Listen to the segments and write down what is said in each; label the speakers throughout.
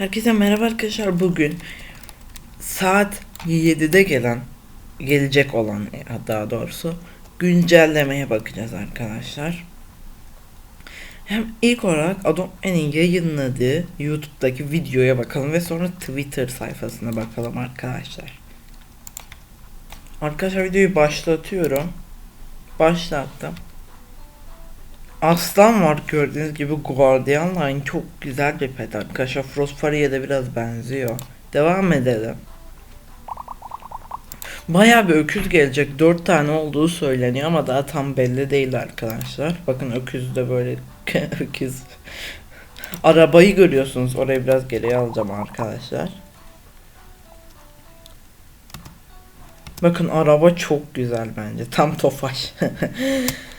Speaker 1: Herkese merhaba arkadaşlar. Bugün saat 7'de gelen gelecek olan daha doğrusu güncellemeye bakacağız arkadaşlar. Hem ilk olarak Adobe'nin yayınladığı YouTube'daki videoya bakalım ve sonra Twitter sayfasına bakalım arkadaşlar. Arkadaşlar videoyu başlatıyorum. Başlattım. Aslan var gördüğünüz gibi Guardian çok güzel bir pet arkadaşlar. Frostfuria'ya da biraz benziyor. Devam edelim. Baya bir öküz gelecek. 4 tane olduğu söyleniyor ama daha tam belli değil arkadaşlar. Bakın öküz de böyle öküz. Arabayı görüyorsunuz. Orayı biraz geriye alacağım arkadaşlar. Bakın araba çok güzel bence. Tam tofaş.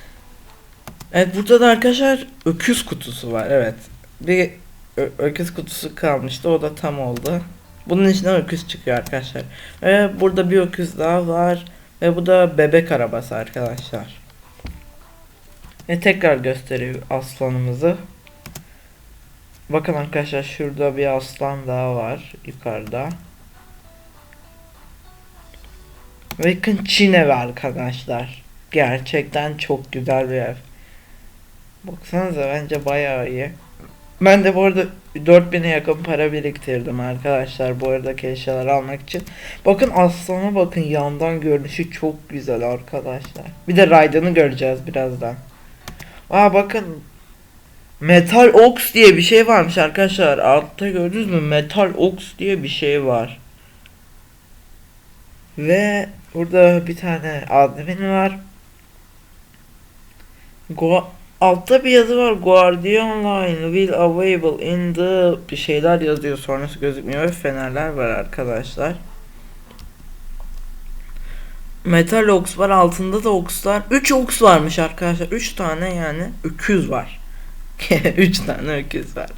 Speaker 1: Evet burada da arkadaşlar öküz kutusu var. Evet. Bir öküz kutusu kalmıştı. O da tam oldu. Bunun içinden öküz çıkıyor arkadaşlar. Ve burada bir öküz daha var. Ve bu da bebek arabası arkadaşlar. Ve tekrar gösteriyor aslanımızı. Bakın arkadaşlar şurada bir aslan daha var yukarıda. Bakın Çin evi arkadaşlar. Gerçekten çok güzel bir ev. Baksanıza bence bayağı iyi. Ben de bu arada 4000'e yakın para biriktirdim arkadaşlar bu aradaki eşyaları almak için. Bakın aslana bakın yandan görünüşü çok güzel arkadaşlar. Bir de Raydan'ı göreceğiz birazdan. Aa bakın Metal Ox diye bir şey varmış arkadaşlar. Altta gördünüz mü? Metal Ox diye bir şey var. Ve burada bir tane admin var. Go Altta bir yazı var. Guardian Line will available in the bir şeyler yazıyor. Sonrası gözükmüyor fenerler var arkadaşlar. Metal Ox var. Altında da Ox'lar. 3 Ox varmış arkadaşlar. 3 tane yani öküz var. 3 tane öküz var.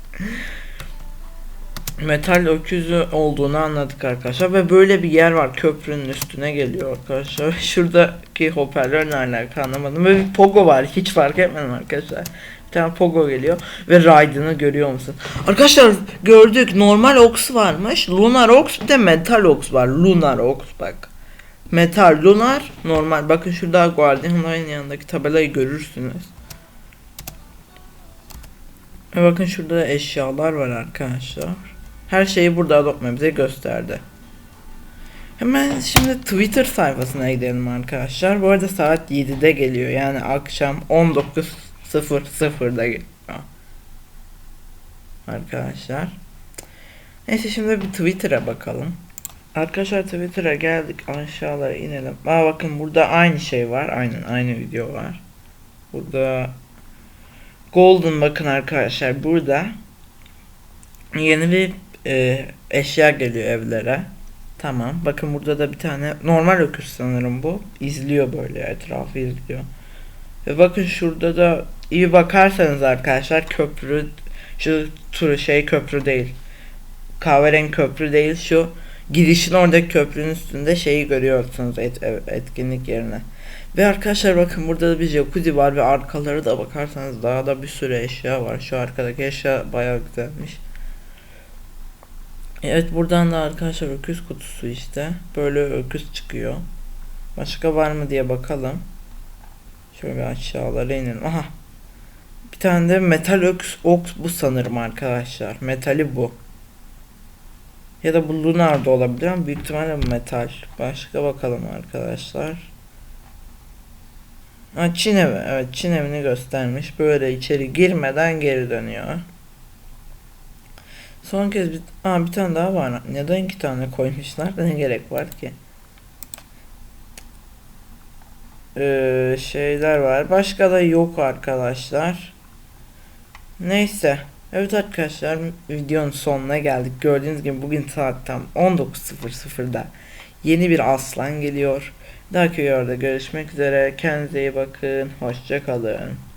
Speaker 1: Metal öküzü olduğunu anladık arkadaşlar ve böyle bir yer var köprünün üstüne geliyor arkadaşlar. Şuradaki hoparlör ne alaka anlamadım. Ve bir pogo var hiç fark etmedim arkadaşlar. Bir tane pogo geliyor ve Raiden'ı görüyor musun? Arkadaşlar gördük normal ox varmış. Lunar ox bir de metal ox var. Lunar ox bak. Metal, lunar, normal. Bakın şurada Guardian'ların yanındaki tabelayı görürsünüz. Ve bakın şurada da eşyalar var arkadaşlar. Her şeyi burada Adobe bize gösterdi. Hemen şimdi Twitter sayfasına gidelim arkadaşlar. Bu arada saat 7'de geliyor. Yani akşam 19.00'da geliyor. Arkadaşlar. Neyse şimdi bir Twitter'a bakalım. Arkadaşlar Twitter'a geldik. Aşağılara inelim. Aa bakın burada aynı şey var. Aynen aynı video var. Burada Golden bakın arkadaşlar burada yeni bir e, eşya geliyor evlere. Tamam. Bakın burada da bir tane normal öküz sanırım bu. İzliyor böyle etrafı izliyor. Ve bakın şurada da iyi bakarsanız arkadaşlar köprü şu turu şey köprü değil. Kahverengi köprü değil şu girişin oradaki köprünün üstünde şeyi görüyorsunuz et, etkinlik yerine. Ve arkadaşlar bakın burada da bir jacuzzi var ve arkaları da bakarsanız daha da bir sürü eşya var. Şu arkadaki eşya bayağı güzelmiş. Evet buradan da arkadaşlar öküz kutusu işte. Böyle öküz çıkıyor. Başka var mı diye bakalım. Şöyle aşağılara inelim. Aha. Bir tane de metal öküz ox bu sanırım arkadaşlar. Metali bu. Ya da bu lunar olabilir ama büyük ihtimalle metal. Başka bakalım arkadaşlar. Ha, Çin evi. Evet Çin evini göstermiş. Böyle içeri girmeden geri dönüyor. Son kez bir, Aa, bir tane daha var. Neden iki tane koymuşlar? Ne gerek var ki? Ee, şeyler var. Başka da yok arkadaşlar. Neyse. Evet arkadaşlar videonun sonuna geldik. Gördüğünüz gibi bugün saat tam 19.00'da yeni bir aslan geliyor. Dahaki videoda görüşmek üzere. Kendinize iyi bakın. Hoşçakalın.